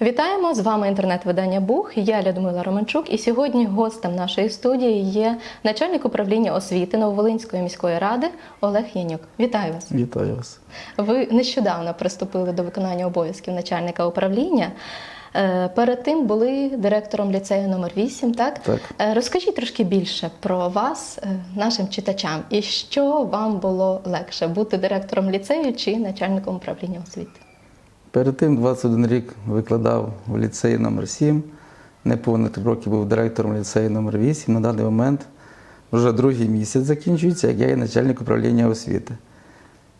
Вітаємо з вами інтернет-видання Бух. Я Людмила Романчук. І сьогодні гостем нашої студії є начальник управління освіти Нововолинської міської ради Олег Янюк. Вітаю вас. Вітаю вас. Ви нещодавно приступили до виконання обов'язків начальника управління. Е, Перед тим були директором ліцею номер 8 так? Так. Е, Розкажіть трошки більше про вас е, нашим читачам і що вам було легше бути директором ліцею чи начальником управління освіти? Перед тим 21 рік викладав в ліцеї номер 7 Неповних три роки був директором ліцею номер 8 На даний момент вже другий місяць закінчується, як я є начальник управління освіти.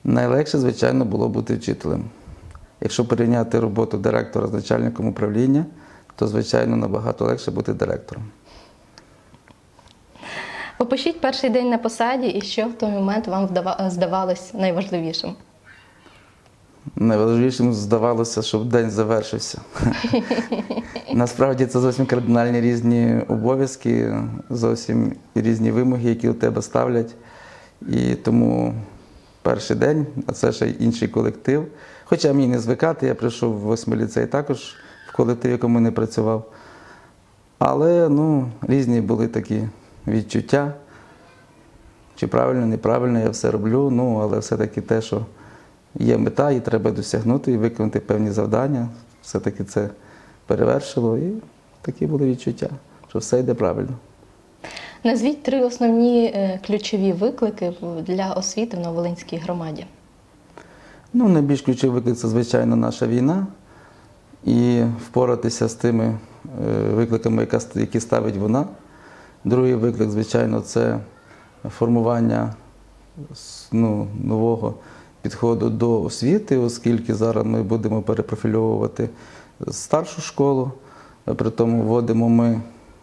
Найлегше, звичайно, було бути вчителем. Якщо порівняти роботу директора з начальником управління, то, звичайно, набагато легше бути директором. Опишіть перший день на посаді і що в той момент вам здавалось найважливішим. Найважливішим здавалося, щоб день завершився. Насправді це зовсім кардинальні різні обов'язки, зовсім різні вимоги, які у тебе ставлять. І тому перший день, а це ще інший колектив. Хоча мені не звикати, я прийшов в восьмий ліцей також в колектив, якому не працював. Але ну, різні були такі відчуття. Чи правильно, неправильно я все роблю, ну, але все-таки те, що є мета, і треба досягнути і виконати певні завдання. Все-таки це перевершило, і такі були відчуття, що все йде правильно. Назвіть три основні е, ключові виклики для освіти в Новолинській громаді. Ну, найбільш ключовий виклик це, звичайно, наша війна. І впоратися з тими е, викликами, які ставить вона. Другий виклик, звичайно, це формування ну, нового підходу до освіти, оскільки зараз ми будемо перепрофільовувати старшу школу. Е, При тому вводимо ми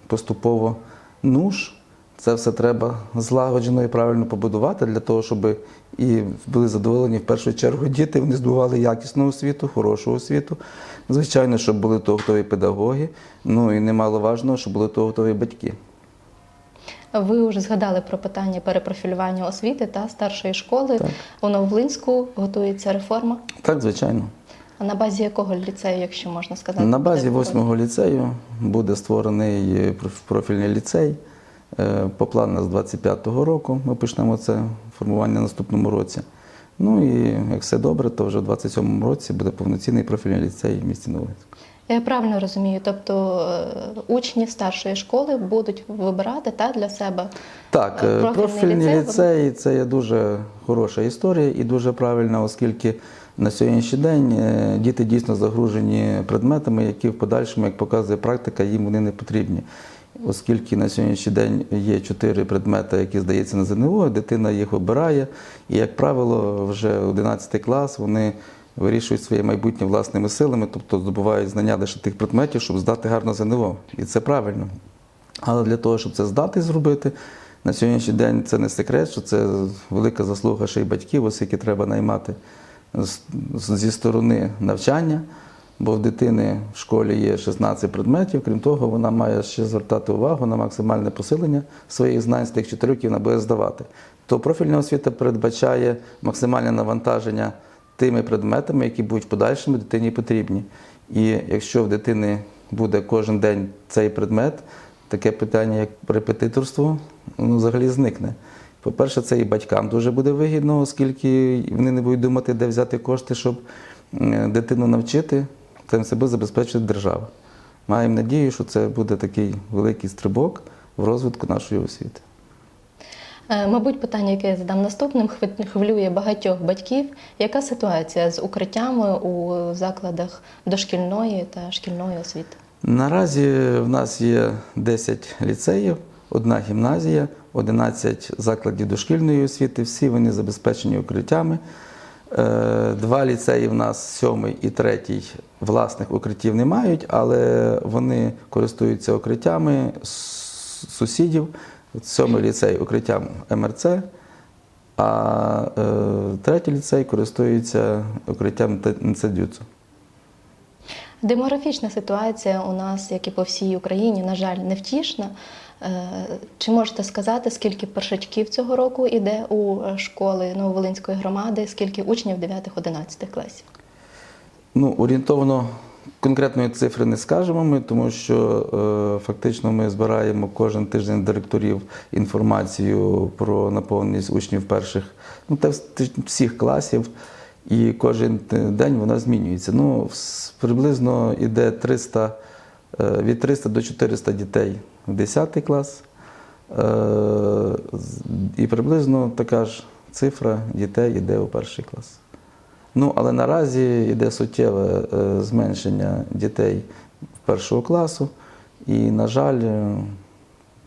поступово нуж. Це все треба злагоджено і правильно побудувати для того, щоб і були задоволені в першу чергу діти. Вони здобували якісну освіту, хорошу освіту. Звичайно, щоб були то готові педагоги. Ну і немаловажно, щоб були то готові батьки. Ви вже згадали про питання перепрофілювання освіти та старшої школи. Так. У Новолинську готується реформа. Так, звичайно. А на базі якого ліцею, якщо можна сказати? На базі восьмого ліцею буде створений е, профільний ліцей. Е, По плану з 25-го року ми почнемо це формування в наступному році. Ну і як все добре, то вже в 27-му році буде повноцінний профільний ліцей в місті Новолинськ. Я правильно розумію, тобто е, учні старшої школи будуть вибирати та для себе Так, Е, е, профільний профільний ліцей ліцей це є дуже хороша історія і дуже правильна, оскільки на сьогоднішній день діти дійсно загружені предметами, які в подальшому, як показує практика, їм вони не потрібні. Оскільки на сьогоднішній день є чотири предмети, які здається на ЗНО, дитина їх обирає, і, як правило, вже 11 клас вони вирішують своє майбутнє власними силами, тобто здобувають знання лише тих предметів, щоб здати гарно ЗНО. І це правильно. Але для того, щоб це здати зробити, на сьогоднішній день це не секрет, що це велика заслуга ще й батьків, оскільки треба наймати зі сторони навчання, бо в дитини в школі є 16 предметів. Крім того, вона має ще звертати увагу на максимальне посилення своїх знань з тих чотирьох, які вона буде здавати. То профільна освіта передбачає максимальне навантаження тими предметами, які будуть в подальшому дитині потрібні. І якщо в дитини буде кожен день цей предмет, таке питання, як репетиторство, воно взагалі зникне. По-перше, це і батькам дуже буде вигідно, оскільки вони не будуть думати, де взяти кошти, щоб дитину навчити, цим себе забезпечить держава. Маємо надію, що це буде такий великий стрибок в розвитку нашої освіти. Е, Мабуть, питання, яке я задам наступним, хвилює багатьох батьків. Яка ситуація з укриттями у закладах дошкільної та шкільної освіти? Наразі в нас є 10 ліцеїв, одна гімназія, 11 закладів дошкільної освіти. Всі вони забезпечені укриттями. Е, Два ліцеї в нас, сьомий і третій, власних укриттів не мають, але вони користуються укриттями сусідів. Сьомий ліцей укриттям МРЦ, а е, третій ліцей користується укриттям НЦДЮЦу. Демографічна ситуація у нас, як і по всій Україні, на жаль, невтішна. Е, Чи можете сказати, скільки першачків цього року іде у е, школи Нововолинської громади, скільки учнів 9-11 класів? Ну, орієнтовно Конкретної цифри не скажемо ми, тому що е, фактично ми збираємо кожен тиждень директорів інформацію про наповненість учнів перших, ну та всіх класів, і кожен день вона змінюється. Ну, приблизно йде 300, е, від 300 до 400 дітей в 10 клас. Е, І приблизно така ж цифра дітей йде у перший клас. Ну, але наразі йде суттєве е, зменшення дітей першого класу, і, на жаль, е,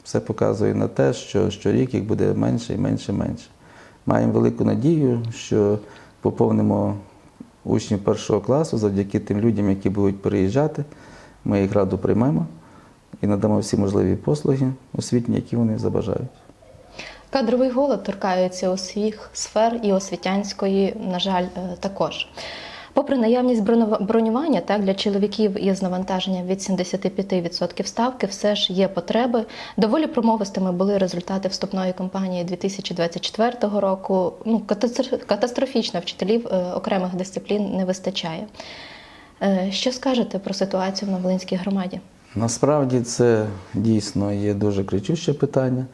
все показує на те, що щорік їх буде менше і менше і менше. Маємо велику надію, що поповнимо учнів першого класу завдяки тим людям, які будуть переїжджати. Ми їх радо приймемо і надамо всі можливі послуги освітні, які вони забажають. Кадровий голод торкається усіх сфер і освітянської, на жаль, е, також. Попри наявність бронювання так, для чоловіків із навантаженням від 75% ставки, все ж є потреби. Доволі промовистими були результати вступної кампанії 2024 року. Ну, катастрофічно вчителів е, окремих дисциплін не вистачає. Е, Що скажете про ситуацію в Новолинській громаді? Насправді це дійсно є дуже кричуще питання,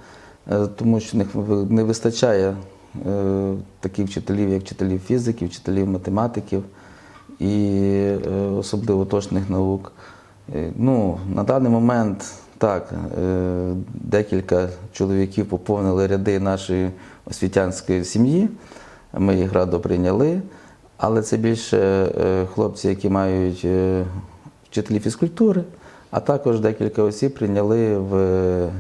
тому що не вистачає е, таких вчителів, як вчителів фізики, вчителів математиків і е, особливо точних наук. Е, Ну, на даний момент так, е, декілька чоловіків поповнили ряди нашої освітянської сім'ї. Ми їх радо прийняли, але це більше е, хлопці, які мають е, вчителі фізкультури, а також декілька осіб прийняли в е,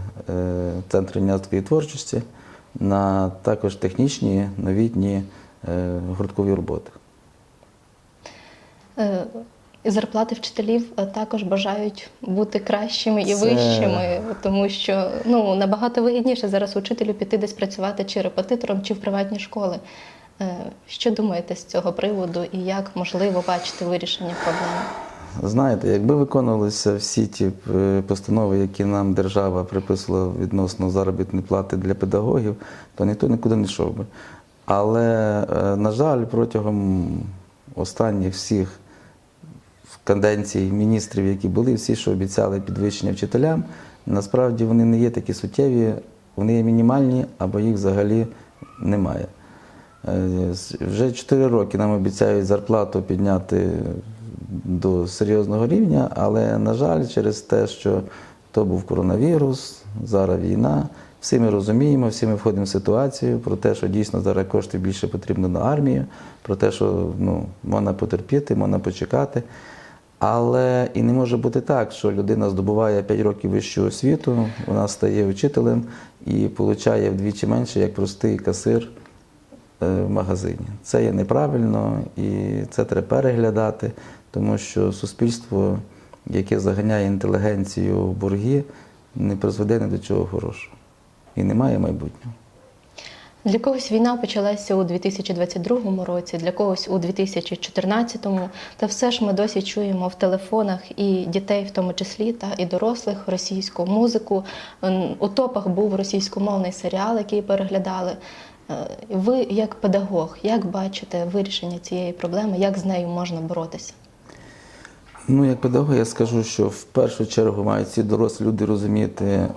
Центр юнацької творчості на також технічні новітні е, гурткові роботи. Е, і Зарплати вчителів також бажають бути кращими і Це- вищими, тому що ну набагато вигідніше зараз учителю піти десь працювати чи репетитором, чи в приватні школи. Що думаєте з цього приводу і як можливо бачити вирішення проблеми? Знаєте, якби виконувалися всі ті е, постанови, які нам держава приписувала відносно заробітної плати для педагогів, то ніхто нікуди не йшов би. Але, е, на жаль, протягом останніх всіх каденцій міністрів, які були, всі, що обіцяли підвищення вчителям, насправді вони не є такі суттєві, вони є мінімальні або їх взагалі немає. Е, Вже 4 роки нам обіцяють зарплату підняти до серйозного рівня, але, на жаль, через те, що то був коронавірус, зараз війна, всі ми розуміємо, всі ми входимо в ситуацію про те, що дійсно зараз коштів більше потрібно на армію, про те, що ну, можна потерпіти, можна почекати. Але і не може бути так, що людина здобуває 5 років вищу освіту, вона стає вчителем і отримує вдвічі менше, як простий касир е, в магазині. Це є неправильно і це треба переглядати, тому що суспільство, яке заганяє інтелігенцію в борги, не призведе ні до чого хорошого і немає майбутнього. Для когось війна почалася у 2022 році, для когось у 2014, та все ж ми досі чуємо в телефонах і дітей, в тому числі, та і дорослих російську музику. У топах був російськомовний серіал, який переглядали. Е, Ви, як педагог, як бачите вирішення цієї проблеми, як з нею можна боротися? Ну, як педагог, я скажу, що в першу чергу мають ці дорослі люди розуміти е,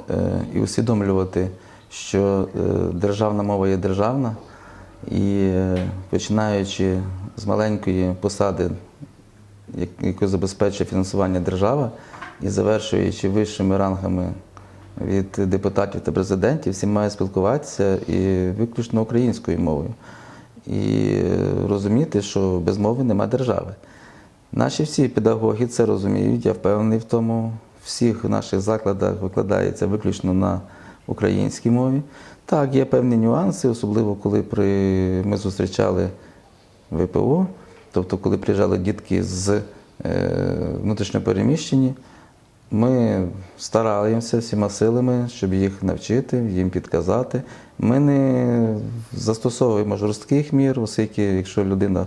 і усвідомлювати, що е, державна мова є державна, і е, починаючи з маленької посади, яку забезпечує фінансування держава, і завершуючи вищими рангами від депутатів та президентів, всі мають спілкуватися і виключно українською мовою. І е, розуміти, що без мови нема держави. Наші всі педагоги це розуміють, я впевнений в тому. Всіх наших закладах викладається виключно на українській мові. Так, є певні нюанси, особливо коли при... ми зустрічали ВПО, тобто коли приїжджали дітки з е, внутрішньопереміщені, ми стараємося всіма силами, щоб їх навчити, їм підказати. Ми не застосовуємо жорстких мір, оскільки якщо людина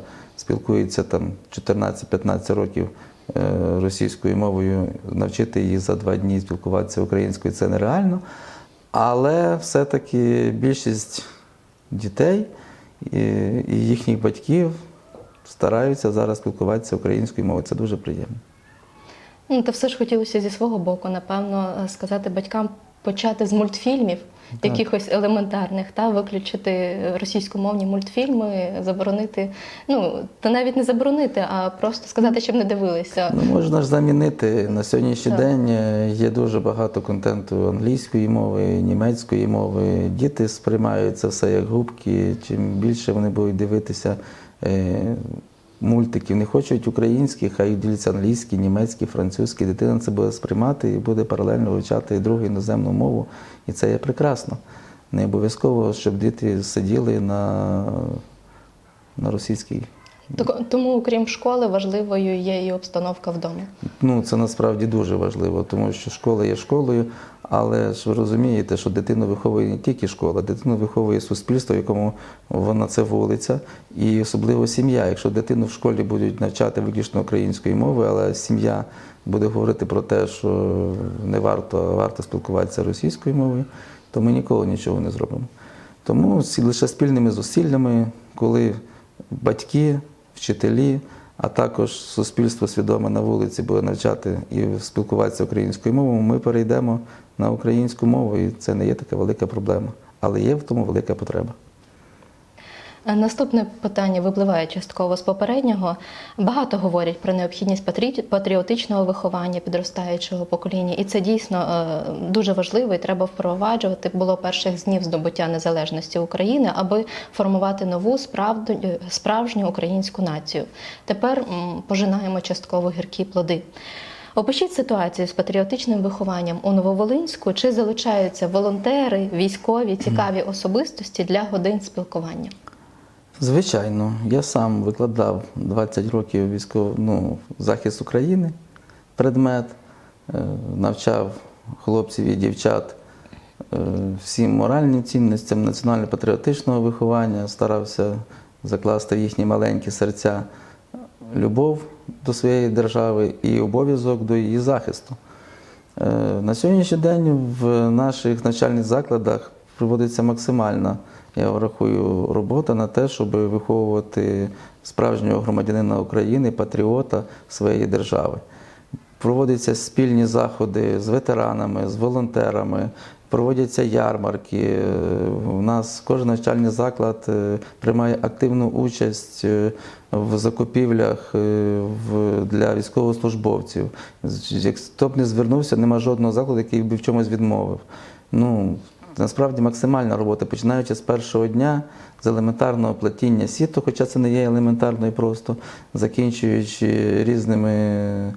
спілкується там 14-15 років е, російською мовою, навчити її за два дні спілкуватися українською це нереально. Але все-таки більшість дітей і, їхніх батьків стараються зараз спілкуватися українською мовою. Це дуже приємно. Ну, та все ж хотілося зі свого боку, напевно, сказати батькам почати з мультфільмів, якихось елементарних, та виключити російськомовні мультфільми, заборонити. Ну, та навіть не заборонити, а просто сказати, щоб не дивилися. Ну, можна ж замінити на сьогоднішній Так. день. е, Є дуже багато контенту англійської мови, німецької мови. Діти сприймають це все як губки. Чим більше вони будуть дивитися е, мультиків, не хочуть українських, а їх діляться англійські, німецькі, французькі. Дитина це буде сприймати і буде паралельно вивчати другу іноземну мову. І це є прекрасно. Не обов'язково, щоб діти сиділи на, на російській Тому, крім школи, важливою є і обстановка вдома. Ну, це насправді дуже важливо, тому що школа є школою, але ж ви розумієте, що дитину виховує не тільки школа, дитину виховує суспільство, в якому вона це вулиця, і особливо сім'я. Якщо дитину в школі будуть навчати виключно української мови, але сім'я буде говорити про те, що не варто, варто спілкуватися російською мовою, то ми ніколи нічого не зробимо. Тому лише спільними зусиллями, коли батьки, вчителі, а також суспільство свідоме на вулиці буде навчати і спілкуватися українською мовою, ми перейдемо на українську мову, і це не є така велика проблема. Але є в тому велика потреба. Е, Наступне питання випливає частково з попереднього. Багато говорять про необхідність патріотичного виховання підростаючого покоління, і це дійсно е, дуже важливо і треба впроваджувати. Було перших днів здобуття незалежності України, аби формувати нову справду, е, справжню українську націю. Тепер пожинаємо частково гіркі плоди. Опишіть ситуацію з патріотичним вихованням у Нововолинську. Чи залучаються волонтери, військові, цікаві особистості для годин спілкування? Звичайно, я сам викладав 20 років військов... ну, захист України, предмет, е, навчав хлопців і дівчат е, всім моральним цінностям національно-патріотичного виховання, старався закласти в їхні маленькі серця любов до своєї держави і обов'язок до її захисту. Е, На сьогоднішній день в наших навчальних закладах проводиться максимальна, я рахую, робота на те, щоб виховувати справжнього громадянина України, патріота своєї держави. Проводяться спільні заходи з ветеранами, з волонтерами, проводяться ярмарки. У нас кожен навчальний заклад е, приймає активну участь е, в закупівлях е, для військовослужбовців. Хто б не звернувся, нема жодного закладу, який би в чомусь відмовив. Ну, насправді максимальна робота, починаючи з першого дня, з елементарного плетіння сіток, хоча це не є елементарно і просто, закінчуючи різними е,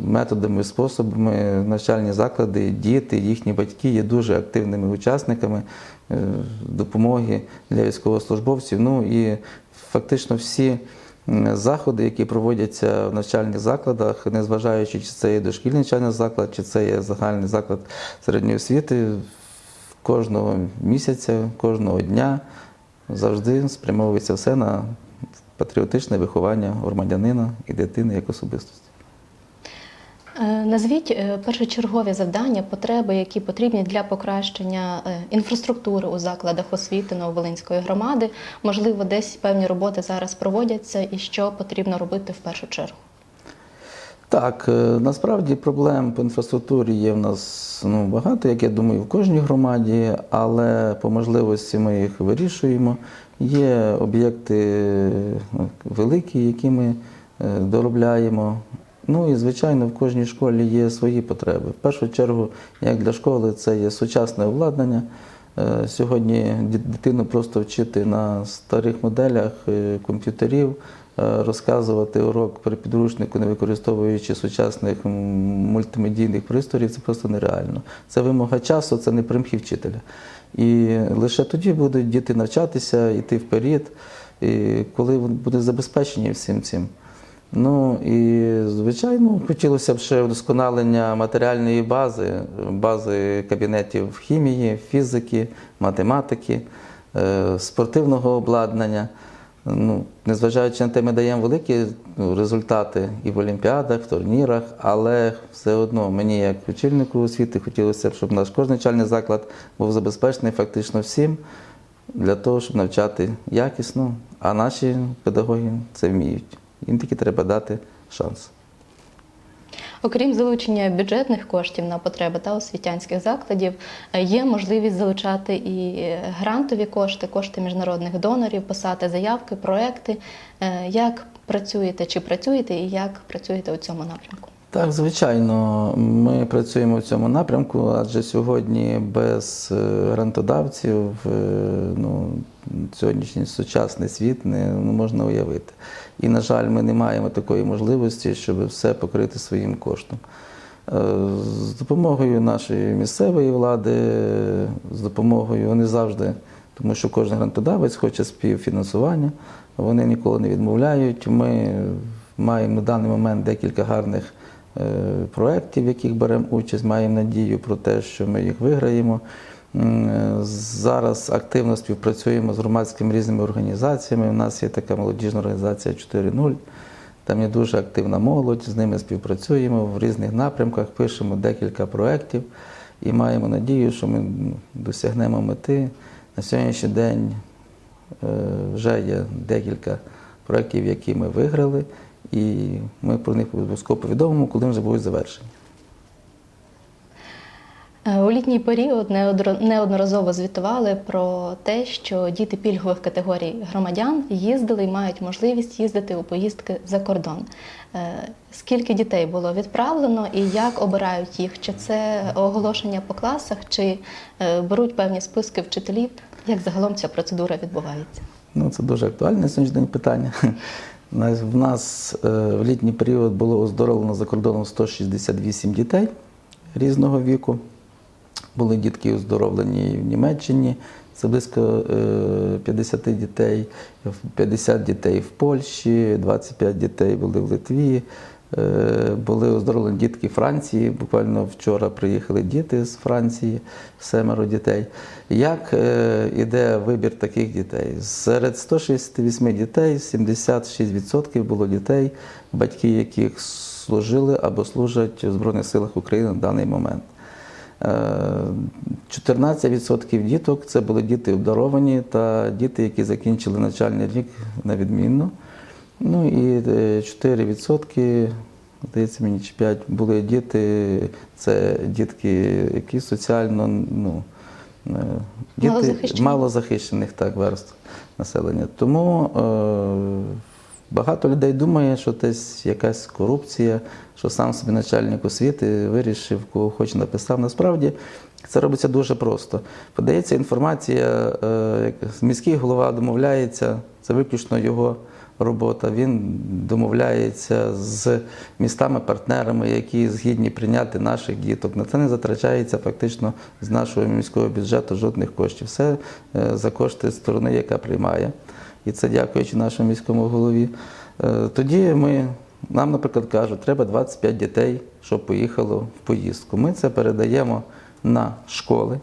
методами, способами, навчальні заклади, діти, їхні батьки є дуже активними учасниками е, допомоги для військовослужбовців. Ну і фактично всі заходи, які проводяться в навчальних закладах, незважаючи, чи це є дошкільний навчальний заклад, чи це є загальний заклад середньої освіти, кожного місяця, кожного дня завжди спрямовується все на патріотичне виховання громадянина і дитини як особистості. Е, Назвіть е, першочергові завдання, потреби, які потрібні для покращення е, інфраструктури у закладах освіти Нововолинської громади. Можливо, десь певні роботи зараз проводяться, і що потрібно робити в першу чергу. Так, е, насправді проблем по інфраструктурі є в нас ну, багато, як я думаю, в кожній громаді, але по можливості ми їх вирішуємо. Є об'єкти ну, великі, які ми е, доробляємо. Ну і звичайно, в кожній школі є свої потреби. В першу чергу, як для школи, це є сучасне обладнання. Е, Сьогодні дитину просто вчити на старих моделях комп'ютерів, розказувати урок при підручнику, не використовуючи сучасних мультимедійних пристроїв, це просто нереально. Це вимога часу, це не примхи вчителя. І лише тоді будуть діти навчатися, йти вперед, і коли вони будуть забезпечені всім цим. Ну і звичайно, хотілося б ще вдосконалення матеріальної бази, бази кабінетів хімії, фізики, математики, е, спортивного обладнання. Ну, незважаючи на те, ми даємо великі ну, результати і в олімпіадах, в турнірах, але все одно мені, як очільнику освіти, хотілося б, щоб наш кожен навчальний заклад був забезпечений фактично всім для того, щоб навчати якісно, а наші педагоги це вміють. Їм тільки треба дати шанс. Окрім залучення бюджетних коштів на потреби та освітянських закладів, е, є можливість залучати і е, грантові кошти, кошти міжнародних донорів, писати заявки, проекти. Е, Як працюєте, чи працюєте, і як працюєте у цьому напрямку? Так, звичайно, ми працюємо в цьому напрямку, адже сьогодні без грантодавців ну, сьогоднішній сучасний світ не, не можна уявити. І, на жаль, ми не маємо такої можливості, щоб все покрити своїм коштом. Е, З допомогою нашої місцевої влади, з допомогою вони завжди, тому що кожен грантодавець хоче співфінансування, вони ніколи не відмовляють. Ми маємо на даний момент декілька гарних е, проєктів, в яких беремо участь, маємо надію про те, що ми їх виграємо. Зараз активно співпрацюємо з громадськими різними організаціями. У нас є така молодіжна організація 4.0. Там є дуже активна молодь, з ними співпрацюємо в різних напрямках, пишемо декілька проєктів і маємо надію, що ми ну, досягнемо мети. На сьогоднішній день е, вже є декілька проєктів, які ми виграли, і ми про них обов'язково повідомимо, коли вже будуть завершені. Е, У літній період неодноразово звітували про те, що діти пільгових категорій громадян їздили і мають можливість їздити у поїздки за кордон. Е, Скільки дітей було відправлено і як обирають їх? Чи це оголошення по класах, чи е, беруть певні списки вчителів? Як загалом ця процедура відбувається? Ну, це дуже актуальне сьогоднішній день питання. В нас в літній період було оздоровлено за кордоном 168 дітей різного віку. Були дітки оздоровлені в Німеччині, це близько е, 50 дітей, 50 дітей в Польщі, 25 дітей були в Литві. Е, Були оздоровлені дітки Франції. Буквально вчора приїхали діти з Франції, семеро дітей. Як е, іде вибір таких дітей? Серед 168 дітей 76% було дітей, батьки яких служили або служать у Збройних силах України на даний момент. Е, 14% діток це були діти обдаровані та діти, які закінчили навчальний рік на відмінно. Ну і е, 4%, здається мені, чи 5 були діти, це дітки, які соціально, ну, е, діти малозахищених так, верств населення. Тому е, багато людей думає, що десь якась корупція, що сам собі начальник освіти вирішив, кого хоче написав. Насправді це робиться дуже просто. Подається інформація, е, як міський голова домовляється, це виключно його робота. Він домовляється з містами-партнерами, які згідні прийняти наших діток. На це не затрачається фактично з нашого міського бюджету жодних коштів. Все е, за кошти сторони, яка приймає. І це дякуючи нашому міському голові. Е, Тоді ми, нам, наприклад, кажуть, треба 25 дітей, щоб поїхало в поїздку. Ми це передаємо на школи,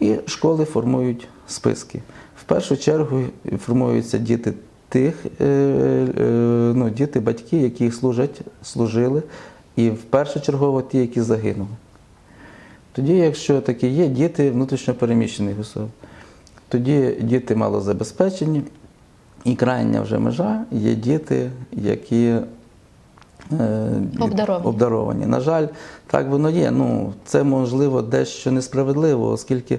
і школи формують списки. В першу чергу формуються діти тих, е, е, ну, діти, батьки, які служать, служили, і в першочергово ті, які загинули. Тоді, якщо такі є діти внутрішньопереміщених особ, тоді діти малозабезпечені, і крайня вже межа є діти, які е, Обдаровані. обдаровані. На жаль, так воно є. Ну, це можливо дещо несправедливо, оскільки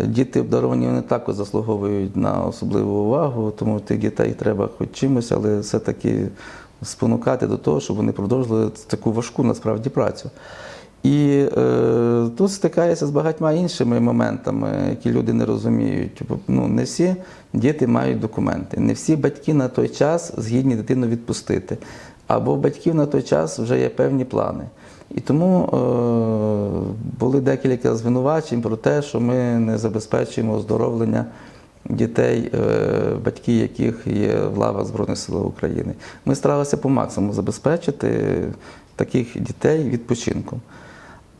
е, діти обдаровані вони також заслуговують на особливу увагу, тому тих дітей треба хоч чимось, але все-таки спонукати до того, щоб вони продовжили таку важку насправді працю. І е, тут стикається з багатьма іншими моментами, які люди не розуміють. Ну, не всі діти мають документи, не всі батьки на той час згідні дитину відпустити. Або батьків на той час вже є певні плани. І тому е, були декілька звинувачень про те, що ми не забезпечуємо оздоровлення дітей, е, батьки яких є в лавах Збройних сил України. Ми старалися по максимуму забезпечити таких дітей відпочинком.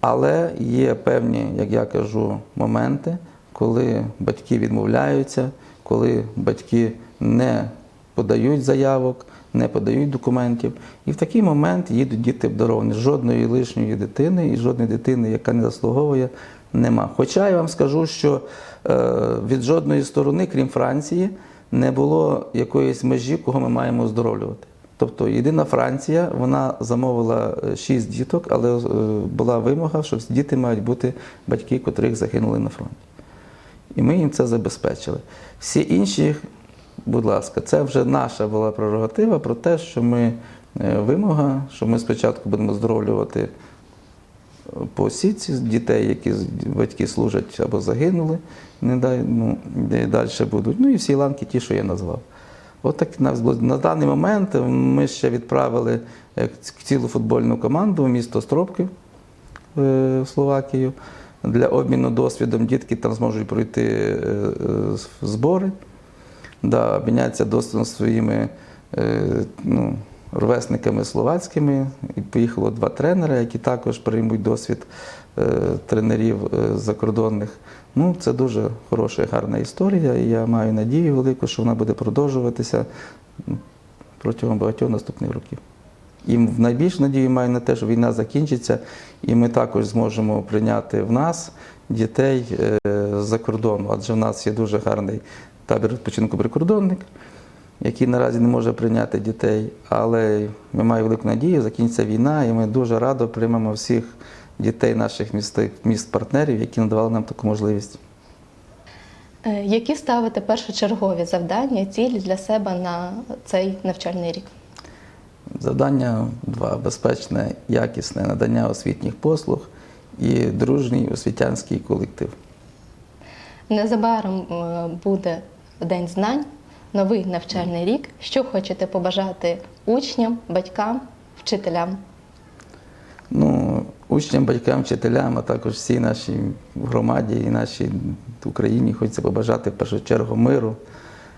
Але є певні, як я кажу, моменти, коли батьки відмовляються, коли батьки не подають заявок, не подають документів. І в такий момент їдуть діти обдаровані. Жодної лишньої дитини і жодної дитини, яка не заслуговує, нема. Хоча я вам скажу, що е, від жодної сторони, крім Франції, не було якоїсь межі, кого ми маємо оздоровлювати. Тобто єдина Франція, вона замовила 6 діток, але е, була вимога, що діти мають бути батьки, котрих загинули на фронті. І ми їм це забезпечили. Всі інші, будь ласка, це вже наша була прерогатива про те, що ми е, вимога, що ми спочатку будемо здоровлювати е, по осіці дітей, які батьки служать або загинули, не дай, ну, далі будуть. Ну і всі ланки ті, що я назвав. От так на, на даний момент ми ще відправили е, цілу футбольну команду в місто Стропки е, в Словакію для обміну досвідом. Дітки там зможуть пройти е, збори, да, обмінятися досвідом своїми ну, ровесниками словацькими. І поїхало два тренери, які також приймуть досвід е, тренерів е, закордонних. Ну, це дуже хороша і гарна історія, і я маю надію велику, що вона буде продовжуватися протягом багатьох наступних років. І найбільшу надію маю на те, що війна закінчиться, і ми також зможемо прийняти в нас дітей е, з-за кордону. Адже в нас є дуже гарний табір відпочинку прикордонник, який наразі не може прийняти дітей. Але ми маємо велику надію, закінчиться війна, і ми дуже радо приймемо всіх дітей наших міст, міст-партнерів, які надавали нам таку можливість. Е, Які ставите першочергові завдання і цілі для себе на цей навчальний рік? Завдання два безпечне, якісне надання освітніх послуг і дружній освітянський колектив. Незабаром е, буде День знань, новий навчальний рік. Що хочете побажати учням, батькам, вчителям? Ну, учням, батькам, вчителям, а також всій нашій громаді і нашій Україні хочеться побажати в першу чергу миру.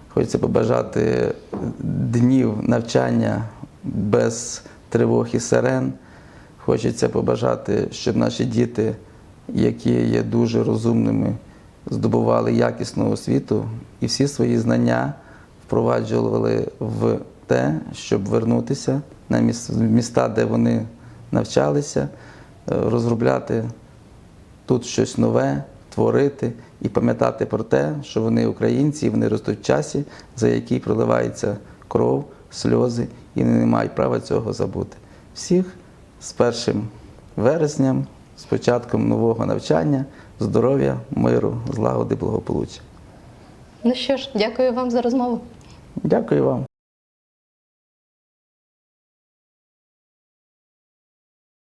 Хочеться побажати днів навчання без тривог і сирен. Хочеться побажати, щоб наші діти, які є дуже розумними, здобували якісну освіту і всі свої знання впроваджували в те, щоб вернутися на міс- міста, де вони навчалися, е, розробляти тут щось нове, творити і пам'ятати про те, що вони українці, і вони ростуть в часі, за який проливається кров, сльози, і вони не мають права цього забути. Всіх з першим вересням, з початком нового навчання, здоров'я, миру, злагоди, благополуччя. Ну що ж, дякую вам за розмову. Дякую вам.